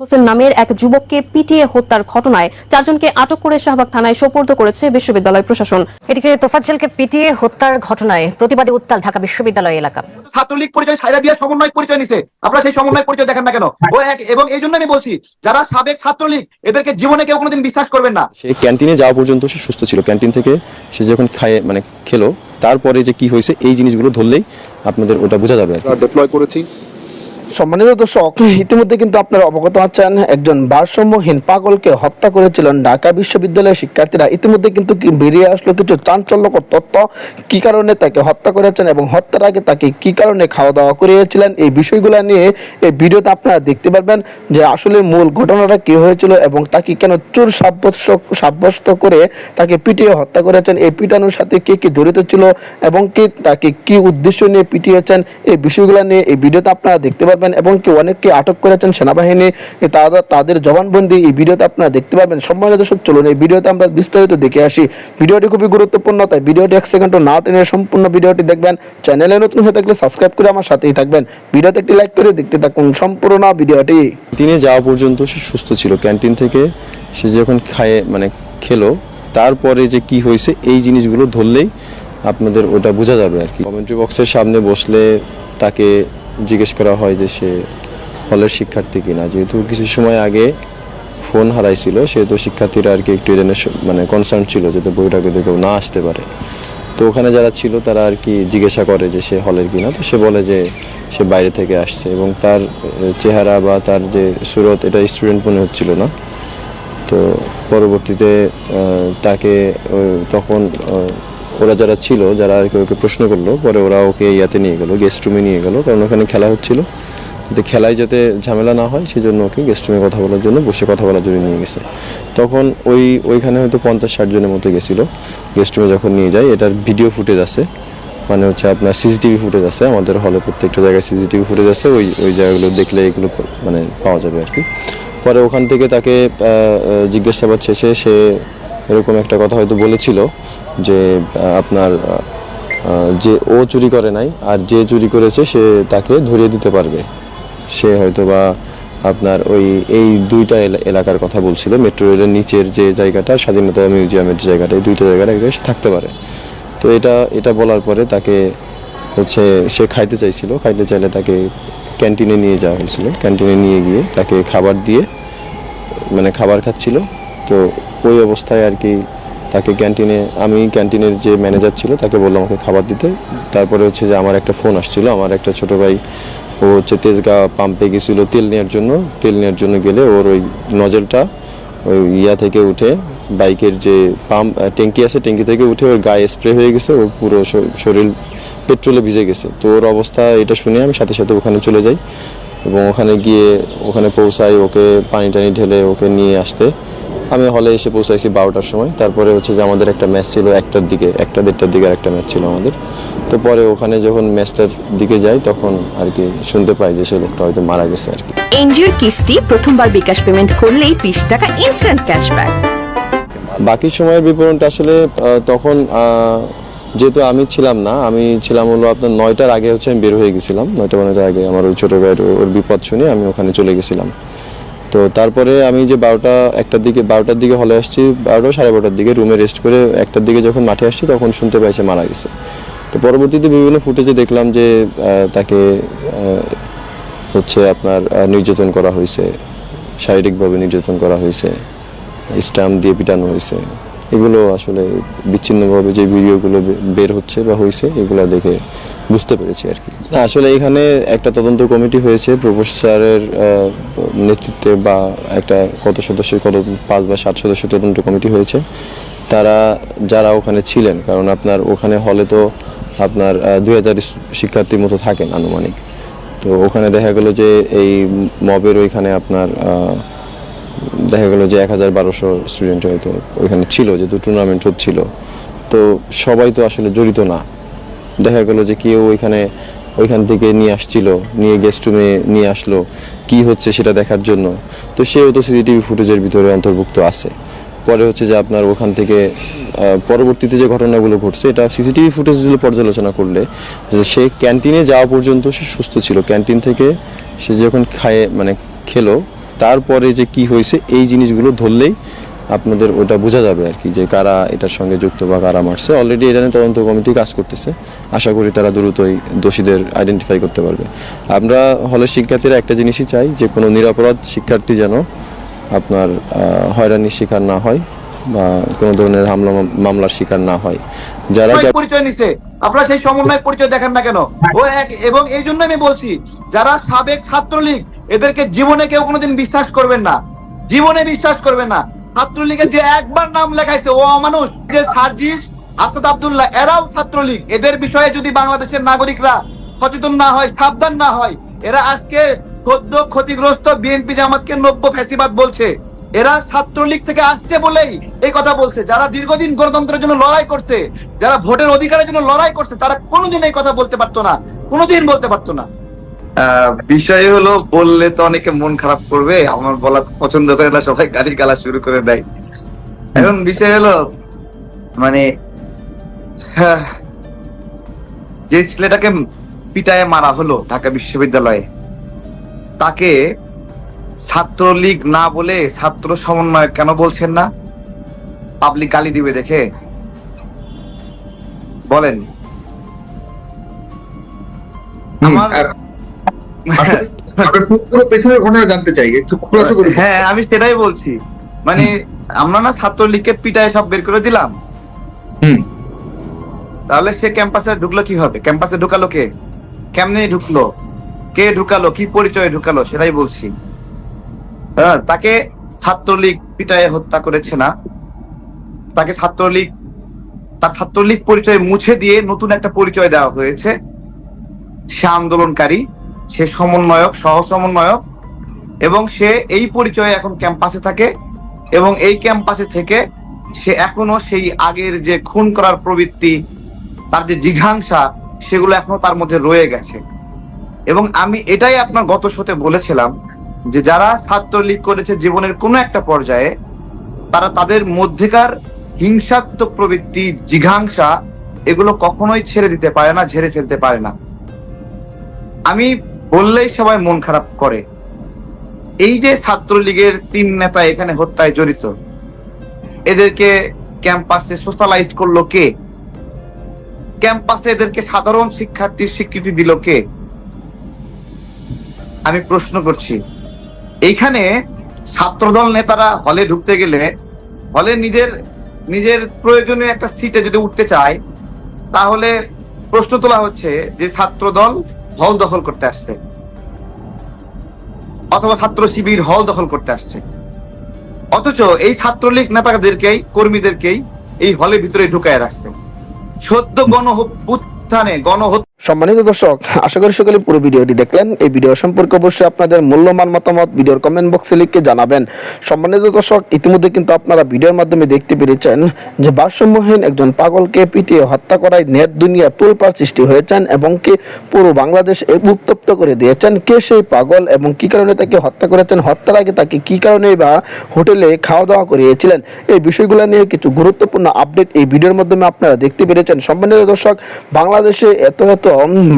হোসেন নামের এক যুবককে পিটিয়ে হত্যার ঘটনায় চারজনকে আটক করে শাহবাগ থানায় সোপর্দ করেছে বিশ্ববিদ্যালয় প্রশাসন। এদিকে তোফাজ্জলকে পিটিয়ে হত্যার ঘটনায় প্রতিবাদী উত্তাল ঢাকা বিশ্ববিদ্যালয় এলাকা। ছাত্রলীগ পরিচয় সাইরা দিয়ে সমন্বয় পরিচয় নিছে। আপনারা সেই সমন্বয় পরিচয় দেখেন না কেন? ও এক এবং এই জন্য আমি বলছি যারা সাবেক ছাত্রলীগ এদেরকে জীবনে কেউ কোনোদিন বিশ্বাস করবেন না। সে ক্যান্টিনে যাওয়া পর্যন্ত সে সুস্থ ছিল। ক্যান্টিন থেকে সে যখন খায় মানে খেলো তারপরে যে কি হয়েছে এই জিনিসগুলো ধরলেই আপনাদের ওটা বোঝা যাবে আর ডিপ্লয় করেছি। সম্মানিত দর্শক, ইতিমধ্যে কিন্তু আপনারা অবগত আছেন, একজন ভারসাম্যহীন পাগলকে হত্যা করেছিলেন ঢাকা বিশ্ববিদ্যালয়ের শিক্ষার্থীরা। ইতিমধ্যে কিন্তু বেরিয়ে আসলো কিছু চাঞ্চল্যকর তথ্য, কি কারণে তাকে হত্যা করেছেন এবং হত্যার আগে তাকে কি কারণে খাওয়া দাওয়া করিয়েছিলেন, এই বিষয়গুলো নিয়ে এই ভিডিওতে আপনারা দেখতে পারবেন যে আসলে মূল ঘটনাটা কি হয়েছিল এবং তাকে কেন চোর সাব্যস্ত সাব্যস্ত করে তাকে পিটিয়ে হত্যা করেছেন, এই পিটানোর সাথে কে কি জড়িত ছিল এবং কি তাকে কি উদ্দেশ্য নিয়ে পিটিয়েছেন, এই বিষয়গুলো নিয়ে এই ভিডিওতে আপনারা দেখতে পারবেন। এবং কি অনেককে আটক করেছেন সেনাবাহিনী তারা তাদের জবানবন্দি এই ভিডিওতে আপনারা দেখতে পারবেন। সম্মানিত দর্শক, চলুন এই ভিডিওতে আমরা বিস্তারিত দেখে আসি। ভিডিওটি খুবই গুরুত্বপূর্ণ, তাই ভিডিওটি এক সেকেন্ড না টেনে সম্পূর্ণ ভিডিওটি দেখবেন। চ্যানেলে নতুন হয়ে থাকলে সাবস্ক্রাইব করে আমার সাথেই থাকবেন। ভিডিওতে একটি লাইক করে দেখতে থাকুন সম্পূর্ণ ভিডিওটি। ক্যান্টিনে যাওয়া পর্যন্ত সে সুস্থ ছিল, ক্যান্টিন থেকে সে যখন খায় মানে খেলো, তারপরে যে কি হয়েছে, এই জিনিসগুলো ধরলেই আপনাদের ওটা বোঝা যাবে আর কি। কমেন্ট্রি বক্সের সামনে বসলে তাকে জিজ্ঞেস করা হয় যে সে হলের শিক্ষার্থী কিনা। যেহেতু কিছু সময় আগে ফোন হারাইছিল, সেহেতু শিক্ষার্থীরা আর কি একটু এটা মানে কনসার্ন ছিল যাতে বইটাকে কেউ না আসতে পারে। তো ওখানে যারা ছিল তারা আর কি জিজ্ঞাসা করে যে সে হলের কিনা। তো সে বলে যে সে বাইরে থেকে আসছে এবং তার চেহারা বা তার যে সুরত, এটা স্টুডেন্ট মনে হচ্ছিল না। তো পরবর্তীতে তাকে তখন ওরা যারা ছিল, যারা আর কি ওকে প্রশ্ন করল, পরে ওরা ওকে ইয়াতে নিয়ে গেলো গেস্ট রুমে নিয়ে গেলো, কারণ ওখানে খেলা হচ্ছিল। যাতে খেলায় যাতে ঝামেলা না হয় সেই জন্য ওকে গেস্ট রুমে কথা বলার জন্য, বসে কথা বলার জন্য নিয়ে গেছে। তখন ওই, ওইখানে হয়তো পঞ্চাশ ষাট জনের মতো গেছিল। গেস্ট রুমে যখন নিয়ে যায়, এটার ভিডিও ফুটেজ আছে। মানে হচ্ছে আপনার সিসিটিভি ফুটেজ আছে, আমাদের হলে প্রত্যেকটা জায়গায় সিসিটিভি ফুটেজ আছে, ওই ওই জায়গাগুলো দেখলে এগুলো মানে পাওয়া যাবে আর কি। পরে ওখান থেকে তাকে জিজ্ঞাসাবাদ শেষে সে এরকম একটা কথা হয়তো বলেছিল যে আপনার যে ও চুরি করে নাই আর যে চুরি করেছে সে তাকে ধরিয়ে দিতে পারবে। সে হয়তো বা আপনার ওই, এই দুইটা এলা- এলাকার কথা বলছিল। মেট্রো রেলের নিচের যে জায়গাটা, স্বাধীনতা মিউজিয়ামের যে জায়গাটা, এই দুইটা জায়গার এক জায়গায় সে থাকতে পারে। তো এটা এটা বলার পরে তাকে হচ্ছে, সে খাইতে চাইছিল। খাইতে চাইলে তাকে ক্যান্টিনে নিয়ে যাওয়া হয়েছিল। ক্যান্টিনে নিয়ে গিয়ে তাকে খাবার দিয়ে মানে খাবার খাচ্ছিল। তো ওই অবস্থায় আর কি তাকে ক্যান্টিনে, আমি ক্যান্টিনের যে ম্যানেজার ছিল তাকে বললাম আমাকে খাবার দিতে। তারপরে হচ্ছে যে আমার একটা ফোন আসছিল, আমার একটা ছোট ভাই, ও হচ্ছে তেজগা পাম্পে গেছিল তেল নেওয়ার জন্য। তেল নেওয়ার জন্য গেলে ওর ওই নজলটা ওই ইয়া থেকে উঠে বাইকের যে পাম্প ট্যাঙ্কি আছে, ট্যাঙ্কি থেকে উঠে ওর গায়ে স্প্রে হয়ে গেছে ওর পুরো শরীর পেট্রোলে ভিজে গেছে। তো ওর অবস্থা এটা শুনে আমি সাথে সাথে ওখানে চলে যাই এবং ওখানে গিয়ে ওখানে পৌঁছাই, ওকে পানি টানি ঢেলে ওকে নিয়ে আসতে। আমি হলে এসে পৌঁছাইছি বারোটার সময়। তারপরে হচ্ছে যে আমাদের একটা ম্যাচ ছিল একটার দিকে একটা দেড়টার দিকে আর একটা ম্যাচ ছিল আমাদের। তো পরে ওখানে যখন ম্যাচটার দিকে যাই তখন আর কি শুনতে পাই যে সে লোকটা হয়তো মারা গেছে আর কি। এনজিওর কিস্তি প্রথমবার বিকাশ পেমেন্ট করলেই বিশ টাকা ইনস্ট্যান্ট ক্যাশব্যাক বাকি সময়ের বিবরণটা আসলে তখন যেহেতু আমি ছিলাম না আমি ছিলাম হলো আপনার নয়টার আগে হচ্ছে আমি বের হয়ে গেছিলাম। নয়টা নয়টার আগে আমার ওই ছোটো ভাইয়ের ওর বিপদ শুনে আমি ওখানে চলে গেছিলাম। তো তারপরে আমি যে বারোটা, একটার দিকে, বারোটার দিকে হলে আসছি, বারোটা সাড়ে বারোটার দিকে রুমে রেস্ট করে একটার দিকে যখন মাঠে আসছি তখন শুনতে পাইছে মারা গেছে। তো পরবর্তীতে বিভিন্ন ফুটেজে দেখলাম যে তাকে হচ্ছে আপনার নির্যাতন করা হয়েছে, শারীরিকভাবে নির্যাতন করা হয়েছে স্ট্যাম্প দিয়ে পিটানো হয়েছে। এগুলো আসলে বিচ্ছিন্নভাবে যে ভিডিওগুলো বের হচ্ছে বা হয়েছে এগুলো দেখে বুঝতে পেরেছি আর কি। না, আসলে এখানে একটা তদন্ত কমিটি হয়েছে প্রফেসরের নেতৃত্বে বা একটা কত সদস্যের, কত পাঁচ বা সাত সদস্য তদন্ত কমিটি হয়েছে। তারা, যারা ওখানে ছিলেন, কারণ আপনার ওখানে হলে তো আপনার দুই হাজার শিক্ষার্থীর মতো থাকেন আনুমানিক। তো ওখানে দেখা গেল যে এই মবের ওইখানে আপনার দেখা গেল যে এক হাজার বারোশো স্টুডেন্ট হয়তো ওইখানে ছিল যেহেতু টুর্নামেন্ট হচ্ছিল। তো সবাই তো আসলে জড়িত না। দেখা গেল যে কেউ ওইখানে, ওইখান থেকে নিয়ে আসছিল, নিয়ে গেস্ট রুমে নিয়ে আসলো, কি হচ্ছে সেটা দেখার জন্য। তো সেও তো সিসিটিভি ফুটেজের ভিতরে অন্তর্ভুক্ত আছে। পরে হচ্ছে যে আপনার ওখান থেকে পরবর্তীতে যে ঘটনাগুলো ঘটছে, এটা সিসিটিভি ফুটেজগুলো পর্যালোচনা করলে যে সে ক্যান্টিনে যাওয়া পর্যন্ত সে সুস্থ ছিল। ক্যান্টিন থেকে সে যখন খায় মানে খেলো তারপরে যে কি হয়েছে এই জিনিসগুলো ধরলেই আপনাদের ওটা বোঝা যাবে আর কি যে কারা এটার সঙ্গে যুক্ত বা কারা মারছে। অলরেডি এটা নিয়ে তদন্ত কমিটি কাজ করতেছে। আশা করি তারা দ্রুতই দোষীদের আইডেন্টিফাই করতে পারবে। আমরা হলের শিক্ষার্থীরা একটা জিনিসই চাই যে কোনো নিরাপরাধ শিক্ষার্থী যেন আপনার হয়রানির শিকার না হয় বা কোনো ধরনের হামলা মামলার শিকার না হয়। যারা পরিচয় নিছে। আপনারা সেই সমন্বয় পরিচয় দেখেন না কেন? ও এক এবং এই জন্য আমি বলছি যারা সাবেক ছাত্রলীগ এদেরকে জীবনে কেউ কোনোদিন বিশ্বাস করবেন না। জীবনে বিশ্বাস করবেন না। ছাত্রলীগের যে একবার নাম লেখাইছে, ও অমানুষ, যে সার্জিস আসাদ আব্দুল্লাহ, এরাও ছাত্রলীগ। এদের বিষয়ে যদি বাংলাদেশের নাগরিকরা সচেতন না হয়, সাবধান না হয়, এরা আজকে সদ্য ক্ষতিগ্রস্ত বিএনপি জামাতকে নব্য ফ্যাসিবাদ বলছে। এরা ছাত্রলীগ থেকে আসছে বলেই এই কথা বলছে। যারা দীর্ঘদিন গণতন্ত্রের জন্য লড়াই করছে, যারা ভোটের অধিকারের জন্য লড়াই করছে, তারা কোনোদিন এই কথা বলতে পারতো না। কোনোদিন বলতে পারতো না। বিষয় হলো বললে তো অনেকে মন খারাপ করবে আমার বলা পছন্দ করে না সবাই গালি গালা শুরু করে দেয়। এখন বিষয় হলো মানে হ্যাঁ, যে ছেলেটাকে পিটায় মারা হলো ঢাকা বিশ্ববিদ্যালয়ে তাকে ছাত্রলীগ না বলে ছাত্র সমন্বয় কেন বলছেন না? পাবলিক গালি দিবে দেখে। বলেন। আমার পুরো পেছনের ঘটনা জানতে চাই একটু খুলাসা করে হ্যাঁ আমি সেটাই বলছি। মানে আমরা না ছাত্রলীগকে পিটায় সব বের করে দিলাম। হুম। তাহলে সে ক্যাম্পাসে ঢুকলো কীভাবে? ক্যাম্পাসে ঢুকালো কে? কেমনে ঢুকলো? কে ঢুকালো? কি পরিচয়ে ঢুকালো? সেটাই বলছি। হ্যাঁ তাকে ছাত্রলীগ পিটায়ে হত্যা করেছে না। তাকে ছাত্রলীগ তার ছাত্রলীগ পরিচয় মুছে দিয়ে নতুন একটা পরিচয় দেওয়া হয়েছে। সে আন্দোলনকারী। সে সমন্বয়ক সহ সমন্বয়ক, এবং সে এই পরিচয়ে এখন ক্যাম্পাসে থাকে, এবং এই ক্যাম্পাসে থেকে সে এখনও সেই আগের যে খুন করার প্রবৃত্তি, তার যে জিঘাংসা, সেগুলো এখনও তার মধ্যে রয়ে গেছে। এবং আমি এটাই আপনার গত শোতে বলেছিলাম যে যারা ছাত্রলীগ করেছে জীবনের কোনো একটা পর্যায়ে, তারা তাদের মধ্যেকার হিংসাত্মক প্রবৃত্তি, জিঘাংসা, এগুলো কখনোই ছেড়ে দিতে পারে না, ঝেড়ে ফেলতে পারে না। আমি বললেই সবাই মন খারাপ করে। এই যে ছাত্রলীগের তিন নেতা এখানে হত্যায় জড়িত, এদেরকে ক্যাম্পাসে সোশ্যালাইজ করল কে? ক্যাম্পাসে এদেরকে সাধারণ শিক্ষার্থীর স্বীকৃতি দিল কে? আমি প্রশ্ন করছি, এইখানে ছাত্রদল নেতারা হলে ঢুকতে গেলে, হলে নিজের নিজের প্রয়োজনীয় একটা সিটে যদি উঠতে চায়, তাহলে প্রশ্ন তোলা হচ্ছে যে ছাত্রদল হল দখল করতে আসছে। অথবা ছাত্র শিবির হল দখল করতে আসছে। অথচ এই ছাত্রলীগ নেতাদেরকেই, কর্মীদেরকেই এই হলের ভিতরে ঢুকায় রাখছে। সদ্য গণ উত্থানে গণ সম্মানিত দর্শক, আশা করি সকলে পুরো ভিডিওটি দেখলেন। এই ভিডিও সম্পর্কে অবশ্যই আপনাদের মূল্যবান মতামত ভিডিওর কমেন্ট বক্সে লিখে জানাবেন। সম্মানিত দর্শক, ইতিমধ্যে কিন্তু আপনারা ভিডিওর মাধ্যমে দেখতে পেরেছেন যে ভারসাম্যহীন একজন পাগলকে পিটিয়ে হত্যা করায় নেট দুনিয়া তোলপাড় সৃষ্টি হয়েছেন এবং কি পুরো বাংলাদেশ উত্তপ্ত করে দিয়েছেন। কে সেই পাগল এবং কি কারণে তাকে হত্যা করেছেন, হত্যার আগে তাকে কি কারণে বা হোটেলে খাওয়া দাওয়া করিয়েছিলেন, এই বিষয়গুলো নিয়ে কিছু গুরুত্বপূর্ণ আপডেট এই ভিডিওর মাধ্যমে আপনারা দেখতে পেরেছেন। সম্মানিত দর্শক, বাংলাদেশে এত এত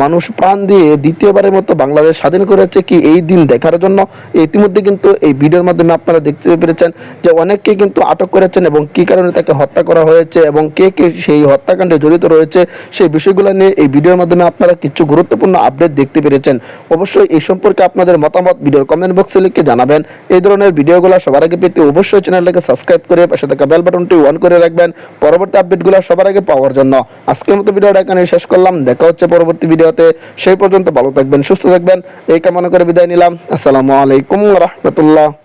মানুষ প্রাণ দিয়ে দ্বিতীয়বারের মতো বাংলাদেশ স্বাধীন করেছে কি এই দিন দেখার জন্য। ইতিমধ্যে কিন্তু এই ভিডিওর মাধ্যমে আপনারা দেখতে পেরেছেন যে অনেককে কিন্তু আটক করেছেন এবং কি কারণে তাকে হত্যা করা হয়েছে এবং কে কে সেই হত্যাকাণ্ডে জড়িত রয়েছে, সেই বিষয়গুলো নিয়ে এই ভিডিওর মাধ্যমে আপনারা কিছু গুরুত্বপূর্ণ আপডেট দেখতে পেরেছেন। অবশ্যই এই সম্পর্কে আপনাদের মতামত ভিডিওর কমেন্ট বক্সে লিখে জানাবেন। এই ধরনের ভিডিওগুলো সবার আগে পেতে অবশ্যই চ্যানেলটাকে সাবস্ক্রাইব করে পাশে থাকা বেল বাটনটি অন করে রাখবেন। পরবর্তী আপডেটগুলো সবার আগে পাওয়ার জন্য। আজকের মতো ভিডিওটা এখানে শেষ করলাম। দেখা হচ্ছে পরবর্তী ভিডিওতে সেই পর্যন্ত ভালো থাকবেন, সুস্থ থাকবেন। এই কামনা করে বিদায় নিলাম। আসসালামু আলাইকুম রহমতুল্লাহ।